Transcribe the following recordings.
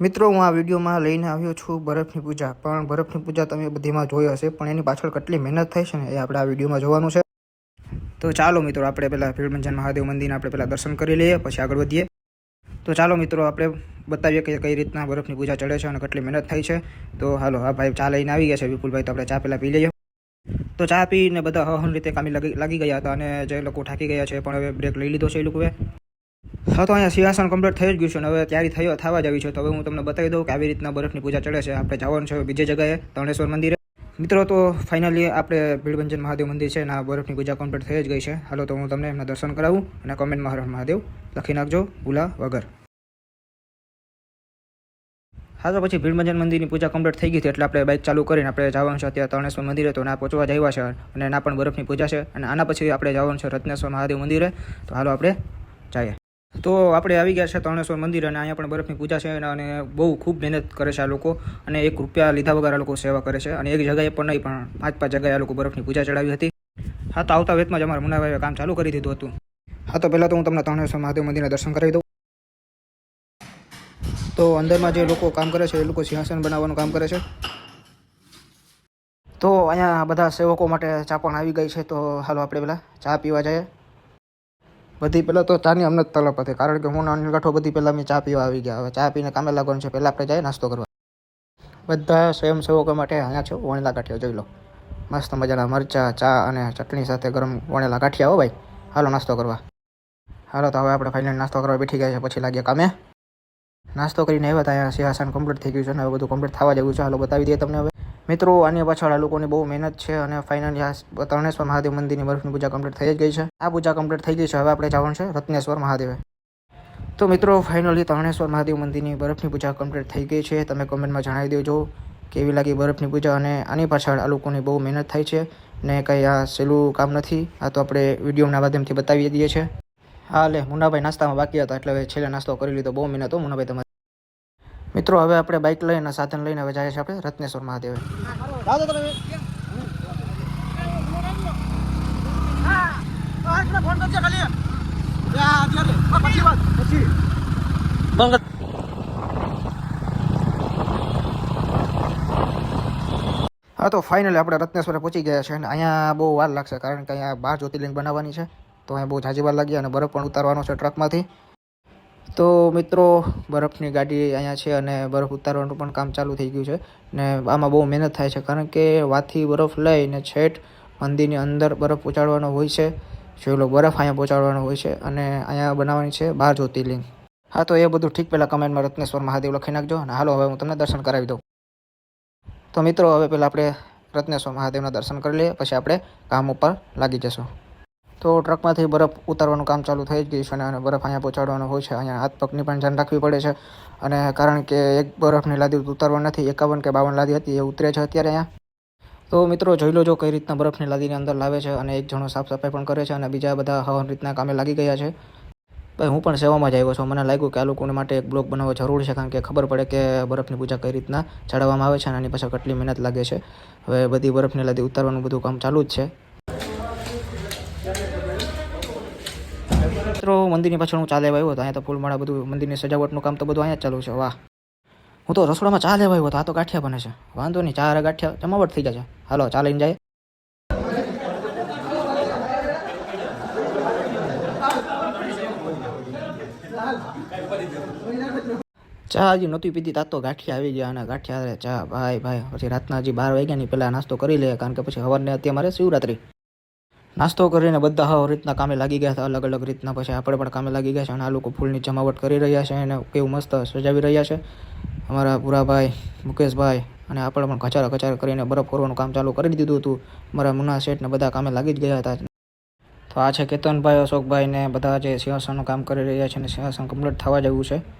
મિત્રો, હું આ વિડીયોમાં લઈને આવ્યો છું બરફની પૂજા. પણ બરફની પૂજા તમે બધીમાં જોઈ હશે, પણ એની પાછળ કેટલી મહેનત થઈ છે ને એ આપણે આ વિડીયોમાં જોવાનું છે. તો ચાલો મિત્રો, આપણે પહેલાં ભીડમંજન મહાદેવ મંદિરને આપણે પહેલાં દર્શન કરી લઈએ, પછી આગળ વધીએ. તો ચાલો મિત્રો, આપણે બતાવીએ કે કઈ રીતના બરફની પૂજા ચડે છે અને કેટલી મહેનત થઈ છે. તો હાલો, હા ભાઈ, ચા લઈને આવી ગયા છે. વિપુલભાઈ, તો આપણે ચા પહેલાં પી લઈએ. તો ચા પીને બધા હહન રીતે કામી લાગી ગયા હતા અને જે લોકો થાકી ગયા છે પણ હવે બ્રેક લઈ લીધો છે એ લોકોએ. હા, તો અહીંયા સિંહાસન કમ્પ્લીટ થઈ જ ગયું છે અને હવે તૈયારી થયો થવા જ આવી છે. તો હવે હું તમને બતાવી દઉં કે આવી રીતના બરફની પૂજા ચડે છે. આપણે જવાનું છે બીજી જગ્યાએ, તરણેશ્વર મંદિરે. મિત્રો, તો ફાઇનલી આપણે ભીડભંજન મહાદેવ મંદિર છે અને આ બરફની પૂજા કમ્પ્લીટ થઈ જ ગઈ છે. હાલો, તો હું તમને એમના દર્શન કરાવું અને કોમેન્ટમાં હર મહાદેવ લખી નાખજો ભૂલા વગર. હા, તો પછી ભીડભંજન મંદિરની પૂજા કમ્પ્લીટ થઈ ગઈ હતી એટલે આપણે બાઇક ચાલુ કરીને આપણે જવાનું છે અત્યારે તરણેશ્વર મંદિરે. તો ના પહોંચવા જ છે અને ના પણ બરફની પૂજા છે અને આના પછી આપણે જવાનું છે રત્નેશ્વર મહાદેવ મંદિરે. તો હાલો, આપણે જઈએ. તો આપણે આવી ગયા છે તરણેશ્વર મંદિર અને અહીંયા પણ બરફની પૂજા છે અને બહુ ખૂબ મહેનત કરે છે આ લોકો અને એક રૂપિયા લીધા વગર આ લોકો સેવા કરે છે અને એક જગ્યાએ પણ નહીં, પણ પાંચ પાંચ જગ્યાએ આ લોકો બરફની પૂજા ચડાવી હતી. હા, તો આવતા વેતમાં જ અમારા મુનાભાઈએ કામ ચાલુ કરી દીધું હતું. હા, તો પહેલાં તો હું તમને તરણેશ્વર મહાદેવ મંદિરના દર્શન કરાવી દઉં. તો અંદરમાં જે લોકો કામ કરે છે, એ લોકો સિંહાસન બનાવવાનું કામ કરે છે. તો અહીંયા બધા સેવકો માટે ચા પણ આવી ગઈ છે, તો હાલો આપણે પહેલાં ચા પીવા જઈએ. બધી પહેલાં તો ચાની અમને તલપ હતી. કારણ કે હું નાની ગાંઠો બધી પહેલાં મેં ચા પીવા આવી ગયા. હવે ચા પીને કામે લાગવાનું છે. પહેલાં આપણે જઈએ નાસ્તો કરવા. બધા સ્વયંસેવકો માટે અહીંયા છે, વણેલા ગાંઠિયા, જોઈ લો. મસ્ત મજાના મરચાં, ચા અને ચટણી સાથે ગરમ વણેલા ગાંઠિયા હો ભાઈ. હાલો નાસ્તો કરવા. હાલો, તો હવે આપણે ફાઇનલ નાસ્તો કરવા બેઠી ગયા છે. પછી લાગ્યા કામે. નાસ્તો કરીને આવ્યા હતા. અહીંયા સિંહાસન કમ્પ્લીટ થઈ ગયું છે અને હવે બધું કમ્પ્લીટ થવા જેવું છે. હાલો બતાવી દઈએ તમને હવે. મિત્રો, આની પાછળ આ લોકોની બહુ મહેનત છે અને ફાઇનલી આ તરણેશ્વર મહાદેવ મંદિરની બરફની પૂજા કમ્પ્લીટ થઈ જ ગઈ છે. આ પૂજા કમ્પ્લીટ થઈ ગઈ છે. હવે આપણે જવાનું છે રત્નેશ્વર મહાદેવે. તો મિત્રો ફાઇનલી ત્રણેશ્વર મહાદેવ મંદિરની બરફની પૂજા કમ્પ્લીટ થઈ ગઈ છે. તમે કોમેન્ટમાં જણાવી દેજો કેવી લાગી બરફની પૂજા અને આની પાછળ આ લોકોની બહુ મહેનત થાય છે ને કંઈ આ સહેલું કામ નથી. આ તો આપણે વિડીયોના માધ્યમથી બતાવી દઈએ છીએ. હા, લે, મુન્નાભાઈ નાસ્તામાં બાકી હતા એટલે છેલ્લે નાસ્તો કરી લીધો. બહુ મહેનત હો, મુન્નાભાઈ તમારે. મિત્રો હવે આપણે બાઇક લઈને સાધન લઈને હવે જઈએ છીએ આપણે રત્નેશ્વર મહાદેવ. હા તો ફાઇનલી આપણે રત્નેશ્વરે પહોંચી ગયા છે અને અહીંયા બહુ વાર લાગશે કારણ કે અહીંયા બાર જ્યોતિર્લિંગ બનાવવાની છે. તો અહીંયા બહુ જાજી વાર લાગી અને બરફ પણ ઉતારવાનો છે ટ્રકમાંથી તો મિત્રો, બરફની ગાડી અહીંયા છે અને બરફ ઉતારવાનું પણ કામ ચાલુ થઈ ગયું છે ને આમાં બહુ મહેનત થાય છે કારણ કે વાથી બરફ લઈને છેઠ મંદિરની અંદર બરફ પહોંચાડવાનો હોય છે. જે લોકો બરફ અહીંયા પહોંચાડવાનો હોય છે અને અહીંયા બનાવવાની છે બાર જ્યોતિર્લિંગ. હા, તો એ બધું ઠીક પહેલાં કમેન્ટમાં રત્નેશ્વર મહાદેવ લખી નાખજો અને હાલો, હવે હું તમને દર્શન કરાવી દઉં. તો મિત્રો, હવે પહેલાં આપણે રત્નેશ્વર મહાદેવના દર્શન કરી લઈએ, પછી આપણે કામ ઉપર લાગી જશું. તો ટ્રકમાંથી બરફ ઉતારવાનું કામ ચાલુ થઈ જ ગયું છે અને બરફ અહીંયા પહોંચાડવાનો હોય છે. અહીંયા હાથ પગની પણ ધ્યાન રાખવી પડે છે. અને કારણ કે એક બરફની લાદી ઉતારવા નથી, એકાવન કે બાવન લાદી હતી, એ ઉતરે છે અત્યારે અહીંયા. તો મિત્રો, જોઈ લો જો કઈ રીતના બરફની લાદીની અંદર લાવે છે અને એક જણો સાફ સફાઈ પણ કરે છે અને બીજા બધા હવન રીતના કામે લાગી ગયા છે. ભાઈ, હું પણ સેવામાં જ આવ્યો છું. મને લાગ્યું કે આ લોકોને માટે એક બ્લોગ બનાવવો જરૂરી છે કારણ કે ખબર પડે કે બરફની પૂજા કઈ રીતના ચડાવવામાં આવે છે અને એની પાછળ કેટલી મહેનત લાગે છે. હવે બધી બરફની લાદી ઉતારવાનું બધું કામ ચાલુ જ છે. મિત્રો, મંદિરની પાછળ હું ચા લેવા આવ્યો હતો. અહીંયા તો ફૂલમાળા બધું, મંદિરની સજાવટનું કામ તો બધું અહીંયા ચાલુ છે. વાહ. હું તો રસોડામાં ચા લેવા આવ્યો હતો. આ તો ગાંઠિયા બને છે. વાંધો નહીં, ચા ગાંઠિયા, જમાવટ થઈ જશે. હાલો, ચા લઈને જાય. ચા હજી નહોતી પીધી તા તો ગાંઠિયા આવી ગયા અને ગાંઠિયા ચા. ભાઈ ભાઈ, પછી રાતના હજી બાર વાગ્યાની પહેલાં નાસ્તો કરી લે, કારણ કે પછી સવારને અત્યારે મારે શિવરાત્રી. નાસ્તો કરીને બધા હવ રીતના કામે લાગી ગયા હતા, અલગ અલગ રીતના. પછી આપણે પણ કામે લાગી ગયા છે અને આ લોકો ફૂલની જમાવટ કરી રહ્યા છે અને કેવું મસ્ત સજાવી રહ્યા છે. અમારા પુરાભાઈ, મુકેશભાઈ અને આપણે પણ કચારા કચારા કરીને બરફ ફોરવાનું કામ ચાલુ કરી દીધું હતું. અમારા મુના શેઠને બધા કામે લાગી જ ગયા હતા. તો આ છે કેતનભાઈ, અશોકભાઈ ને બધા જે સિંહાસનનું કામ કરી રહ્યા છે અને સિંહાસન કમ્પ્લીટ થવા જેવું છે.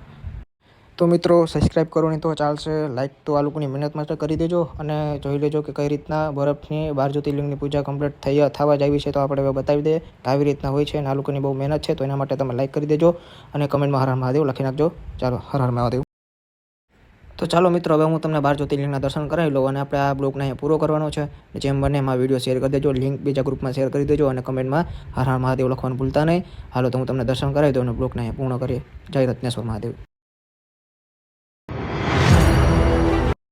તો મિત્રો સબસ્ક્રાઇબ કરો નહીં તો ચાલશે. લાઇક તો આ લોકોની મહેનત માટે કરી દેજો અને જોઈ લેજો કે કઈ રીતના બરફની બાર જ્યોતિર્લિંગની પૂજા કમ્પ્લીટ થઈ થવા જ આવી છે. તો આપણે હવે બતાવી દઈએ આવી રીતના હોય છે અને આ લોકોની બહુ મહેનત છે. તો એના માટે તમે લાઇક કરી દેજો અને કમેન્ટમાં હર હર મહાદેવ લખી નાખજો. ચાલો, હર હર મહાદેવ. તો ચાલો મિત્રો, હવે હું તમને બાર જ્યોતિર્લિંગના દર્શન કરાવી લઉં અને આપણે આ બ્લોગને અહીંયા પૂરો કરવાનો છે. જેમ બને એમાં વીડિયો શેર કરી દેજો લિંક બીજા ગ્રુપમાં શેર કરી દેજો અને કમેન્ટમાં હર હર મહાદેવ લખવાનું ભૂલતા નહીં. હાલો, તો હું તમને દર્શન કરાવી દઉં અને બ્લોગને અહીંયા પૂર્ણ કરીએ. જય રત્નેશ્વર મહાદેવ.